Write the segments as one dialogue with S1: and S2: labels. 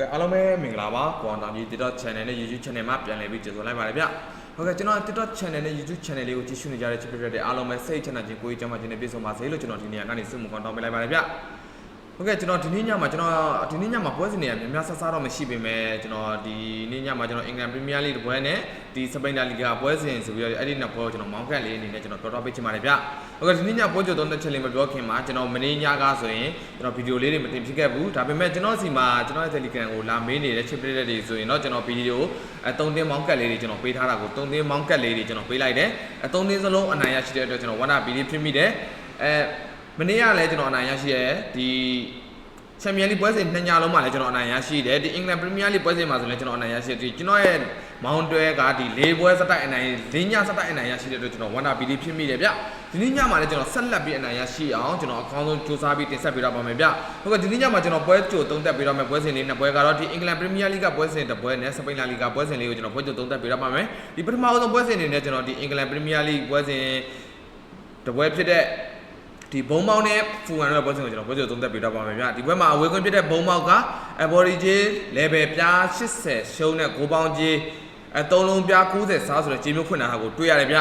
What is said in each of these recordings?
S1: ကဲ့အားလုံးပဲမင်္ဂလာပါကွန်တာကြီး TikTok channel နဲ့ YouTube channel မှာပြန်လည်ပြီးကြိုဆိုလိုက်ပါတယ်ဗျဟုတ်ကဲ့ကျွန်တော် TikTok channel နဲ့ YouTube channel လေးကိုကြည့်ရှုနေကြတဲ့ချစ်ပြတဲ့အားလုံးပဲစိတ်ချမ်းသာခြင်းကိုယ်ကြီးကျန်းမာခြင်းနဲ့ပြည့်စုံပါစေလို့ကျွန်တော်ဒီနေ့ကနေဆုမွန်ကောင်းတောင်းပေးလိုက်ပါတယ်ဗျ ဟုတ်ကဲ့ကျွန်တော်ဒီနေ့ညမှာကျွန်တော်ဒီနေ့ညမှာပွဲစဉ်တွေကများများဆဆတော့မရှိပေမဲ့ကျွန်တော်ဒီနေ့ညမှာကျွန်တော်အင်္ဂလန်ပရီးမီးယားလိတပွဲနဲ့ဒီစပိန်ဒါလီဂါပွဲစဉ်ဆိုပြီးတော့အဲ့ဒီနှစ်ပွဲကိုကျွန်တော်မောင်းကတ်လေးအနေနဲ့ကျွန်တော်ပြောတော့ပေးချင်ပါတယ်ဗျဟုတ်ကဲ့ဒီနေ့ညပွဲကြိုသုံးတဲ့ချက်လေးမပြောခင်မှာကျွန်တော်မနေ့ညကဆိုရင်ကျွန်တော်ဗီဒီယိုလေးတွေမတင်ဖြစ်ခဲ့ဘူးဒါပေမဲ့ကျွန်တော်စီမှာကျွန်တော်ရဲ့ Telegram ကိုလာမေးနေတဲ့ချစ်ပြတဲ့တွေဆိုရင်တော့ကျွန်တော်ဗီဒီယိုအဲ3တင်းမောင်းကတ်လေးတွေကျွန်တော်ပေးထားတာကို3တင်းမောင်းကတ်လေးတွေကျွန်တော်ပေးလိုက်တယ်အဲ3တင်းစလုံးအနိုင်ရရှိတဲ့အတွက်ကျွန်တော်ဝမ်းသာဗီဒီယိုဖြစ်မိတယ်အဲ မနေ့ကလည်းကျွန်တော်အနိုင်ရရှိရဲ့ဒီချန်ပီယံလိပွဲစဉ်နှစ်ညလုံးမှာလည်းကျွန်တော်အနိုင်ရရှိတယ်ဒီအင်္ဂလန်ပရီးမီးယားလိပွဲစဉ်မှာဆိုလည်းကျွန်တော်အနိုင်ရရှိတယ်ကျွန်တော်ရဲ့မောင်တွဲကဒီ၄ပွဲစတိုက်အနိုင်၄ညစတိုက်အနိုင်ရရှိတဲ့အတွက်ကျွန်တော်ဝမ်းသာဗီဒီယိုဖြစ်မိတယ်ဗျဒီနေ့ညမှာလည်းကျွန်တော်ဆက်လက်ပြီးအနိုင်ရရှိအောင်ကျွန်တော်အကောင်းဆုံးစူးစမ်းပြီးတင်ဆက်ပေးတော့ပါမယ်ဗျဟုတ်ကဲ့ဒီနေ့ညမှာကျွန်တော်ပွဲကြိုသုံးသက်ပေးတော့မယ်ပွဲစဉ်လေးနှစ်ပွဲကတော့ဒီအင်္ဂလန်ပရီးမီးယားလိကပွဲစဉ်တစ်ပွဲနဲ့စပိန်လာလီဂါပွဲစဉ်လေးကိုကျွန်တော်ပွဲကြိုသုံးသက်ပေးတော့ပါမယ်ဒီပထမဆုံးပွဲစဉ်အနေနဲ့ကျွန်တော်ဒီအင်္ဂလန်ပရီးမီးယားလိပွဲစဉ်တစ်ပွဲဖြစ်တဲ့ ဒီဘုံမောင်းနဲ့ဖူဝမ်တို့ပွဲစဉ်ကိုကျွန်တော်ပွဲကြိုသုံးသက်ပေးတော့ပါမယ်ဗျဒီပွဲမှာအဝေးကွင်းဖြစ်တဲ့ဘုံမောင်းက average level ပြား80ရှုံးတဲ့9ပေါင်းကြီးအဲ3လုံးပြား90စားဆိုတဲ့ခြေမျိုးဖွင့်လာတာကိုတွေ့ရတယ်ဗျ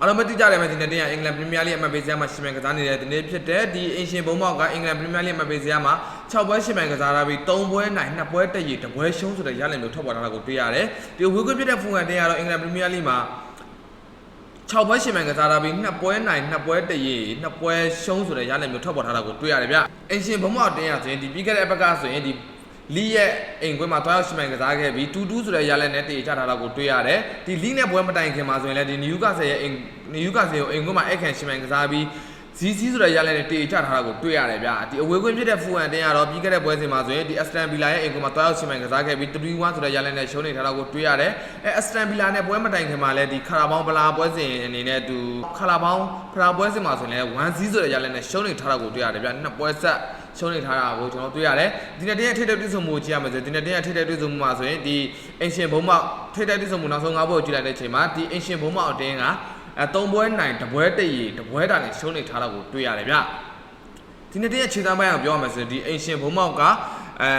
S1: အားလုံးမသိကြတယ်မယ်ဒီနေ့တင်ရအင်္ဂလန်ပရီးမီးယားလိအမှတ်ပေးစရာမှာရှင်မြန်ကစားနေတဲ့ဒီနေ့ဖြစ်တဲ့ဒီအင်ရှင်ဘုံမောက်ကအင်္ဂလန်ပရီးမီးယားလိအမှတ်ပေးစရာမှာ6ပွဲရှင်မြန်ကစားရပြီး3ပွဲနိုင်2ပွဲတက်ရည်2ပွဲရှုံးဆိုတဲ့ရလဒ်မျိုးထွက်ပေါ်လာတာကိုတွေ့ရတယ်ဒီဝေးကွင်းဖြစ်တဲ့ဖူဟန်တင်ရတော့အင်္ဂလန်ပရီးမီးယားလိမှာ 6ပွဲရှင်မြန်ကစားရပြီး2ပွဲနိုင်2ပွဲတရေ2ပွဲရှုံးဆိုတဲ့ရလဒ်မျိုးထွက်ပေါ်ထားတာကိုတွေ့ရတယ်ဗျအင်ရှင်ဘုံမောက်တင်ရဆိုရင်ဒီပြီးခဲ့တဲ့အပတ်ကဆိုရင်ဒီလီရဲ့အိမ်ခွဲမှာတွားရောက်ရှင်မြန်ကစားခဲ့ပြီးတူတူဆိုတဲ့ရလဒ်နဲ့တည်ချထားတာကိုတွေ့ရတယ်ဒီလီနဲ့ပွဲမတိုင်ခင်မှာဆိုရင်လည်းဒီနယူကာဆယ်ရဲ့အိမ်နယူကာဆယ်ကိုအိမ်ခွဲမှာအဲ့ခံရှင်မြန်ကစားပြီး ဇီးဇီးဆိုတဲ့ရလဒ်နဲ့တည်ချထားတာကိုတွေ့ရတယ်ဗျဒီအဝေးခွင့်ဖြစ်တဲ့ဖူဟန်တင်ရတော့ပြီးခဲ့တဲ့ပွဲစဉ်မှာဆိုရင်ဒီအစတန်ဗီလာရဲ့အိမ်ခွဲမှာတွားရောက်ရှင်မြန်ကစားခဲ့ပြီး3-1ဆိုတဲ့ရလဒ်နဲ့ရှုံးနေထားတာကိုတွေ့ရတယ်အဲအစတန်ဗီလာနဲ့ပွဲမတိုင်ခင်မှာလည်းဒီခါရာဘောင်းဗလာပွဲစဉ်အနေနဲ့သူခါရာဘောင်းဖရာပွဲစဉ်မှာဆိုရင်လည်း1-0ဆိုတဲ့ရလဒ်နဲ့ရှုံးနေထားတာကိုတွေ့ရတယ်ဗျနှစ်ပွဲဆက်ရှုံးနေထားတာကိုကျွန်တော်တွေ့ရတယ်ဒီနေ့တည်းရဲ့ထိတဲ့တွေ့ဆုံမှုကိုကြည့်ရမယ်ဆိုဒီနေ့တည်းရဲ့ထိတဲ့တွေ့ဆုံမှုမှာဆိုရင်ဒီအင်ရှင်ဘုံမောက်ထိတဲ့တွေ့ဆုံမှုနောက်ဆုံး၅ပွဲကိုကြည့်လိုက်တဲ့အချိန်မှာဒီအင်ရှင်ဘုံမောက်အတင်းက အဲ၃ပွဲနိုင်တစ်ပွဲတည်ရီတစ်ပွဲတာနဲ့ရှုံးနေထားတာကိုတွေ့ရတယ်ဗျဒီနေ့တည်းရဲ့ခြေသားပိုင်းကိုပြောရမယ်ဆိုရင်ဒီအင်ရှင်ဘုံမောက်က အဲ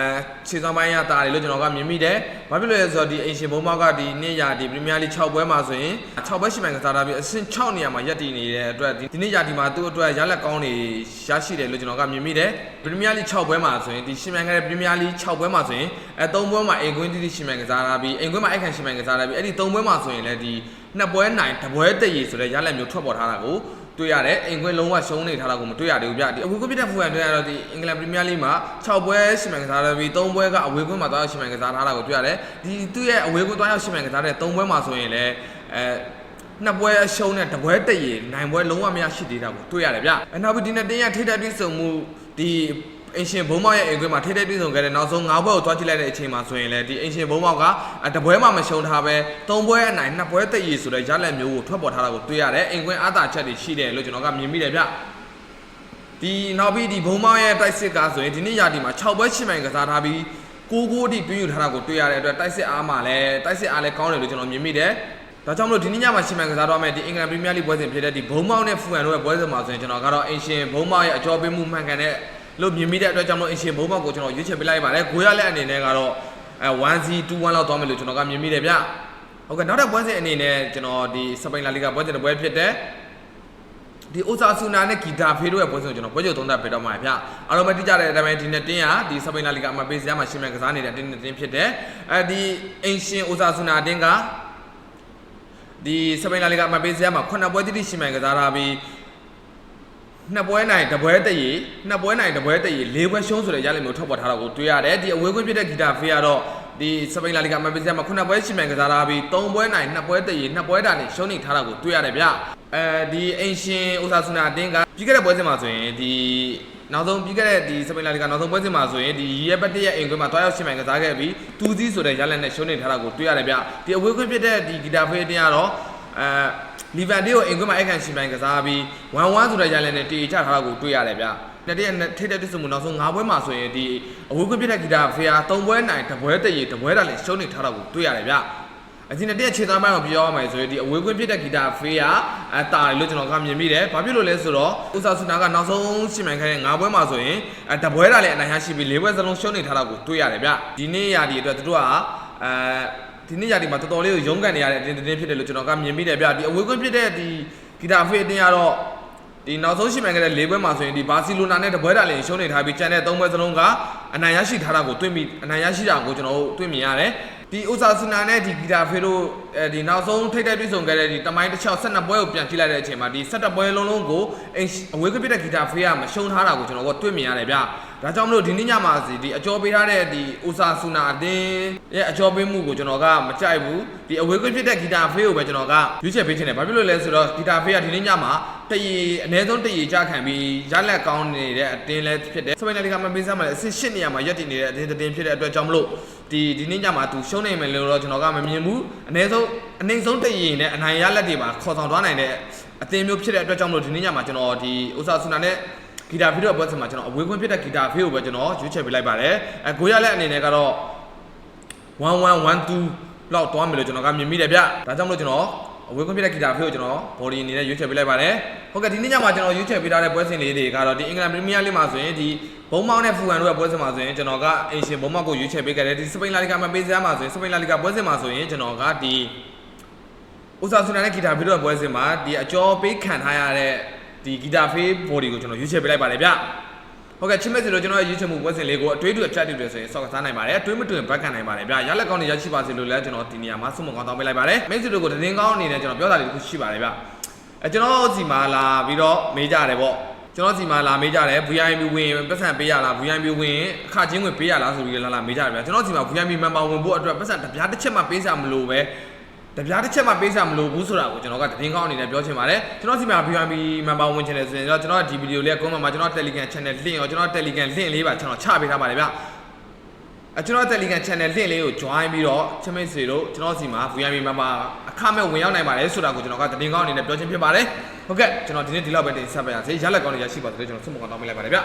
S1: ခြေသားပိုင်းရတာတယ်လို့ကျွန်တော်ကမြင်မိတယ်။ဘာဖြစ်လို့လဲဆိုတော့ဒီအင်ရှင်ဘုံမောက်ကဒီနေ့ရဒီပရီးမီးယားလိ6ပွဲမှာဆိုရင်6ပွဲရှိမှန်ကစားတာပြီးအဆင့်6နေရာမှာရပ်တည်နေတဲ့အတွက်ဒီနေ့ရဒီမှာသူ့အတွက်ရလက်ကောင်းတွေရရှိတယ်လို့ကျွန်တော်ကမြင်မိတယ်။ပရီးမီးယားလိ6ပွဲမှာဆိုရင်ဒီရှင်မှန်ကတဲ့ပရီးမီးယားလိ6ပွဲမှာဆိုရင်အဲ3ပွဲမှာအိမ်ကွင်းတိတိရှင်မှန်ကစားတာပြီးအိမ်ကွင်းမှာအိုက်ခံရှင်မှန်ကစားတာပြီးအဲ့ဒီ3ပွဲမှာဆိုရင်လည်းဒီနှစ်ပွဲနိုင်တစ်ပွဲတည်ရည်ဆိုတဲ့ရလက်မျိုးထွက်ပေါ်ထားတာကို တွေ့ရတယ်အိမ်ခွင်းလုံးဝရှုံးနေထားတာကိုမတွေ့ရသေးဘူးဗျဒီအဝေးကွင်းပြတဲ့ဖူဟန်တွေ့ရတော့ဒီအင်္ဂလန်ပရီးမီးယားလိမှာ6ပွဲရှင်မှန်ကစားရပြီး3ပွဲကအဝေးကွင်းမှာသွားရောက်ရှင်မှန်ကစားထားတာကိုတွေ့ရတယ်ဒီသူ့ရဲ့အဝေးကွင်းသွားရောက်ရှင်မှန်ကစားတဲ့3ပွဲမှာဆိုရင်လည်းအဲနှစ်ပွဲအရှုံးနဲ့တစ်ပွဲတည်ရနိုင်ပွဲလုံးဝမရရှိသေးတာကိုတွေ့ရတယ်ဗျအနောက်ပြီးဒီနေ့တင်းရထိတဲ့တွင်းဆုံမှုဒီ အင်ရှင်ဘုံမောက်ရဲ့အိမ်ခွင်းမှာထိတဲ့တွင်းဆုံခဲ့တဲ့နောက်ဆုံး၅ပွဲကိုတွားကြည့်လိုက်တဲ့အချိန်မှာဆိုရင်လည်းဒီအင်ရှင်ဘုံမောက်ကတပွဲမှမရှုံးထားပဲ၃ပွဲအနိုင်နှစ်ပွဲတည်ရဆိုတဲ့ရလက်မျိုးကိုထွက်ပေါ်ထားတာကိုတွေ့ရတယ်အိမ်ခွင်းအားသာချက်တွေရှိတယ်လို့ကျွန်တော်ကမြင်မိတယ်ဗျဒီနောက်ပြီးဒီဘုံမောက်ရဲ့တိုက်စစ်ကဆိုရင်ဒီနေ့ရာဒီမှာ6ပွဲ8မိုင်ကစားထားပြီးကိုကိုအထိတွင်းယူထားတာကိုတွေ့ရတဲ့အတွက်တိုက်စစ်အားမှာလည်းတိုက်စစ်အားလည်းကောင်းတယ်လို့ကျွန်တော်မြင်မိတယ်ဒါကြောင့်မလို့ဒီနေ့ညမှာရှင်မန်ကစားတော့မယ်ဒီအင်္ဂလန်ပရီးမီးယားလိပွဲစဉ်ဖြစ်တဲ့ဒီဘုံမောက်နဲ့ဖူဟန်တို့ရဲ့ပွဲစဉ်မှာဆိုရင်ကျွန်တော်ကတော့အင်ရှင်ဘုံမောက်ရဲ့အကျော်ပေးမှုမှန်ကန်တဲ့ လို့မြင်မိတဲ့အတွက်ကြောင့်မလို့အင်ရှင်ဘုံမောက်ကိုကျွန်တော်ရွေးချယ်ပေးလိုက်ပါတယ်။ကိုရလက်အနေနဲ့ကတော့အဲ 1C 2-1လောက်သွားမယ်လို့ကျွန်တော်ကမြင်မိတယ်ဗျ။ဟုတ်ကဲ့နောက်တဲ့ပွဲစဉ်အနေနဲ့ကျွန်တော်ဒီစပိန်လာလီဂါပွဲစဉ်တစ်ပွဲဖြစ်တဲ့ဒီအိုဆာဆူနာနဲ့ဂီတာဖေးတို့ရဲ့ပွဲစဉ်ကိုကျွန်တော်ပွဲချုပ်သုံးသပ်ပေးတော့မှာဗျ။အားလုံးပဲသိကြတဲ့အတိုင်းပဲဒီနေ့တင်းရဒီစပိန်လာလီဂါအမပေးစရာမှာရှင်းမြန်ကစားနေတဲ့တင်းတင်းဖြစ်တဲ့အဲဒီအင်ရှင်အိုဆာဆူနာတင်းကဒီစပိန်လာလီဂါအမပေးစရာမှာ9ပွဲတိတိရှင်းမြန်ကစားထားပြီး နှစ်ပွဲနိုင်တပွဲတည်းရေနှစ်ပွဲနိုင်တပွဲတည်းရေလေးပွဲရှုံးဆိုတဲ့ရလဒ်မျိုးထွက်ပေါ်ထားတာကိုတွေ့ရတယ်ဒီအဝေးကွင်းဖြစ်တဲ့ဂီတာဖေးကတော့ဒီစပိန်လာလီဂါမန်ပီစီယာမှာခုနှစ်ပွဲရှင်းမြန်ကစားထားပြီး၃ပွဲနိုင်နှစ်ပွဲတည်းရေနှစ်ပွဲတာနဲ့ရှုံးနေထားတာကိုတွေ့ရတယ်ဗျအဲဒီအင်ရှင်အိုဆာဆူနာအတင်းကပြီးခဲ့တဲ့ပွဲစဉ်မှာဆိုရင်ဒီနောက်ဆုံးပြီးခဲ့တဲ့ဒီစပိန်လာလီဂါနောက်ဆုံးပွဲစဉ်မှာဆိုရင်ဒီရဲဘက်တရဲ့အိမ်ကွင်းမှာတွားရောက်ရှင်းမြန်ကစားခဲ့ပြီးတူးစီးဆိုတဲ့ရလဒ်နဲ့ရှုံးနေထားတာကိုတွေ့ရတယ်ဗျဒီအဝေးကွင်းဖြစ်တဲ့ဒီဂီတာဖေးအတင်းကတော့ အဲလီဗန်တေးကိုအင်ကွင်းမှာအိုက်ခံရှင်ပိုင်းကစားပြီး1-1ဆိုတဲ့ရလနဲ့တီချထားတာကိုတွေ့ရတယ်ဗျ။တတိယထိတဲ့တစ်စုံမှုနောက်ဆုံး၅ပွဲမှာဆိုရင်ဒီအဝေးကွင်းပြတဲ့ဂီတာဖေယာ၃ပွဲနိုင်တစ်ပွဲတည်ရတစ်ပွဲတာလည်းရှုံးနေထားတာကိုတွေ့ရတယ်ဗျ။အချင်းတဲ့ခြေသားပိုင်းကိုပြောရမယ်ဆိုရင်ဒီအဝေးကွင်းဖြစ်တဲ့ဂီတာဖေးကအတားတယ်လို့ကျွန်တော်ကမြင်မိတယ်။ဘာဖြစ်လို့လဲဆိုတော့ဥစားဆူနာကနောက်ဆုံးရှင်မြန်ခိုင်းတဲ့၅ပွဲမှာဆိုရင်အဲတပွဲတာလည်းအနိုင်ရရှိပြီး၄ပွဲစလုံးရှုံးနေထားတာကိုတွေ့ရတယ်ဗျ။ဒီနေ့ရာဒီအတွက်သူတို့ကအဲ ဒီနေ့ရာဒီမှာတော်တော်လေးကိုရုန်းကန်နေရတဲ့အတင်းတင်းဖြစ်တယ်လို့ကျွန်တော်ကမြင်မိတယ်ဗျ။ဒီအဝေးကွင်းဖြစ်တဲ့ဒီဂီတာဖေးအတင်းကတော့ဒီနောက်ဆုံးရှင်မြန်ခဲ့တဲ့၄ပွဲမှာဆိုရင်ဒီဘာစီလိုနာနဲ့တပွဲတာလည်းရှုံးနေထားပြီးကျန်တဲ့၃ပွဲစလုံးကအနိုင်ရရှိထားတာကိုတွေ့မိအနိုင်ရရှိတာကိုကျွန်တော်တို့တွေ့မြင်ရတယ်။ ဒီဥစားဆူနာနဲ့ဒီဂီတာဖေးတို့အဲဒီနောက်ဆုံးထိတ်တိုက်ပြေဆုံးခဲ့တဲ့ဒီတမိုင်းတစ်ချောက်12ပွဲကိုပြန်ကြည့်လိုက်တဲ့အချိန်မှာဒီ17ပွဲလုံးလုံးကိုအင်အဝေးကပြတဲ့ဂီတာဖေးကမရှုံးထားတာကိုကျွန်တော်ကတွေ့မြင်ရတယ်ဗျ။ဒါကြောင့်မလို့ဒီနေ့ညမှာစီဒီအကျော်ပေးထားတဲ့ဒီဥစားဆူနာအတင်းရဲ့အကျော်ပေးမှုကိုကျွန်တော်ကမကြိုက်ဘူး။ဒီအဝေးကပြတဲ့ဂီတာဖေးကိုပဲကျွန်တော်ကရွေးချယ်ပေးချင်တယ်။ဘာဖြစ်လို့လဲဆိုတော့ဂီတာဖေးကဒီနေ့ညမှာ တရီအနည်းဆုံးတရီကြခံပြီးရလက်ကောင်းနေတဲ့အတင်းလဲဖြစ်တယ်။စပိန်နယ်ကမပေးစမ်းမှာလည်းအဆင့်၈နေရာမှာရက်တည်နေတဲ့အတင်းတင်းဖြစ်တဲ့အတွက်ကြောင့်မလို့ဒီဒီနေ့ညမှာသူရှုံးနိုင်မယ်လို့တော့ကျွန်တော်ကမမြင်ဘူး။အနည်းဆုံးအနှိမ့်ဆုံးတရီနဲ့အနိုင်ရလက်တွေပါခေါ်ဆောင်သွားနိုင်တဲ့အတင်းမျိုးဖြစ်တဲ့အတွက်ကြောင့်မလို့ဒီနေ့ညမှာကျွန်တော်ဒီဥစားဆူနာနဲ့ဂီတာဖေးတော့ပွဲစမှာကျွန်တော်အဝေးခွင့်ဖြစ်တဲ့ဂီတာဖေးကိုပဲကျွန်တော်ရွေးချယ်ပေးလိုက်ပါတယ်။အဲကိုရလက်အနေနဲ့ကတော့1112လောက်တွားမယ်လို့ကျွန်တော်ကမြင်မိတယ်ဗျ။ဒါကြောင့်မလို့ကျွန်တော် အဝေးခွင့်ပြတဲ့ဂီတာဖေးကိုကျွန်တော် body အနေနဲ့ရွေးချယ်ပေးလိုက်ပါတယ်။ဟုတ်ကဲ့ဒီနေ့ညမှာကျွန်တော်ရွေးချယ်ပေးထားတဲ့ပွဲစဉ်လေးတွေကတော့ဒီအင်္ဂလန်ပရီးမီးယားလိမှာဆိုရင်ဒီဘုံမောင်းနဲ့ဖူဟန်တို့ရဲ့ပွဲစဉ်မှာဆိုရင်ကျွန်တော်ကအင်ရှင်ဘုံမောင်းကိုရွေးချယ်ပေးခဲ့တယ်ဒီစပိန်လာလီဂါမှာပေးစရာမှာဆိုရင်စပိန်လာလီဂါပွဲစဉ်မှာဆိုရင်ကျွန်တော်ကဒီဥစားဆူနာနဲ့ဂီတာဖေးတို့ရဲ့ပွဲစဉ်မှာဒီအကျော်ပေးခံထားရတဲ့ဒီဂီတာဖေး body ကိုကျွန်တော်ရွေးချယ်ပေးလိုက်ပါတယ်ဗျ။ ဟုတ်ကဲ့ချစ်မဲ့စီလို့ကျွန်တော်ရဲ့ရွေးချယ်မှုပွဲစဉ်လေးကိုအတွေးတူအဖြတ်တူတယ်ဆိုရင်စောက်ကစားနိုင်ပါတယ်အတွေးမတူရင်ဘက်ခံနိုင်ပါတယ်ဗျာရလက်ကောင်းတွေရရှိပါစေလို့လည်းကျွန်တော်ဒီနေရာမှာဆုမွန်ကောင်းတောင်းပေးလိုက်ပါတယ်မိတ်ဆွေတို့ကိုသတင်းကောင်းအနေနဲ့ကျွန်တော်ပြောတာလေးတစ်ခုရှိပါတယ်ဗျအဲကျွန်တော်စီမှာလာပြီးတော့မေးကြတယ်ပေါ့ကျွန်တော်စီမှာလာမေးကြတယ် VIP ဝင်ပတ်စံပေးရလား VIP ဝင်အခချင်းဝင်ပေးရလားဆိုပြီးလာလာမေးကြတယ်ဗျာကျွန်တော်စီမှာ VIP member ဝင်ဖို့အတွက်ပတ်စံတစ်ပြားတစ်ချက်မှပေးစရာမလိုပဲ တပြားတစ်ချက်မှပေးစရာမလိုဘူးဆိုတာကိုကျွန်တော်ကသတင်းကောင်းအနေနဲ့ပြောချင်ပါတယ်ကျွန်တော်စီမှာ VIP member ဝင်ချင်တယ်ဆိုရင်တော့ကျွန်တော်ဒီဗီဒီယိုလေးကကွန်မန့်မှာကျွန်တော် Telegram channel link ရောကျွန်တော် Telegram link လေးပါကျွန်တော်ချပေးထားပါတယ်ဗျအကျွန်တော် Telegram channel link လေးကို join ပြီးတော့ချမိတ်ဆွေတို့ကျွန်တော်စီမှာ VIP member အခမဲ့ဝင်ရောက်နိုင်ပါတယ်ဆိုတာကိုကျွန်တော်ကသတင်းကောင်းအနေနဲ့ပြောချင်ဖြစ်ပါတယ်ဟုတ်ကဲ့ကျွန်တော်ဒီနေ့ဒီလောက်ပဲတင်ဆက်ပါရစေရလက်ကောင်းတွေရရှိပါသေးတယ်ကျွန်တော်ဆုမကောင်းတောင်းပေးလိုက်ပါတယ်ဗျ